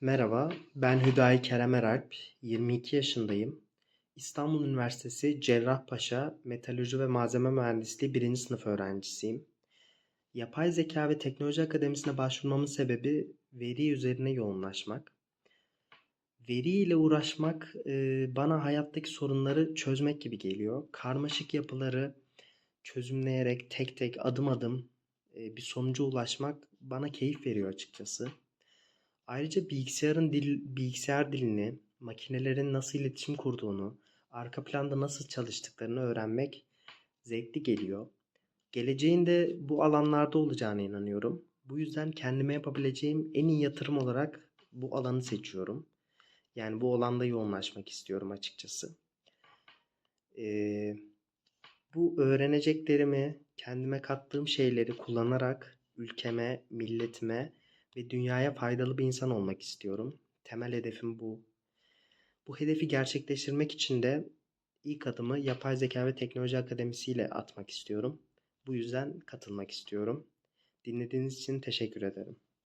Merhaba, ben Hüdayi Kerem Eralp, 22 yaşındayım. İstanbul Üniversitesi Cerrahpaşa Metalurji ve Malzeme Mühendisliği 1. sınıf öğrencisiyim. Yapay Zeka ve Teknoloji Akademisi'ne başvurmamın sebebi veri üzerine yoğunlaşmak. Veri ile uğraşmak e, bana hayattaki sorunları çözmek gibi geliyor. Karmaşık yapıları çözümleyerek tek tek adım adım e, bir sonuca ulaşmak bana keyif veriyor açıkçası. Ayrıca bilgisayarın dil, bilgisayar dilini, makinelerin nasıl iletişim kurduğunu, arka planda nasıl çalıştıklarını öğrenmek zevkli geliyor. Geleceğin de bu alanlarda olacağına inanıyorum. Bu yüzden kendime yapabileceğim en iyi yatırım olarak bu alanı seçiyorum. Yani bu alanda yoğunlaşmak istiyorum açıkçası. Ee, bu öğreneceklerimi, kendime kattığım şeyleri kullanarak ülkeme, milletime ve dünyaya faydalı bir insan olmak istiyorum. Temel hedefim bu. Bu hedefi gerçekleştirmek için de ilk adımı Yapay Zeka ve Teknoloji Akademisi ile atmak istiyorum. Bu yüzden katılmak istiyorum. Dinlediğiniz için teşekkür ederim.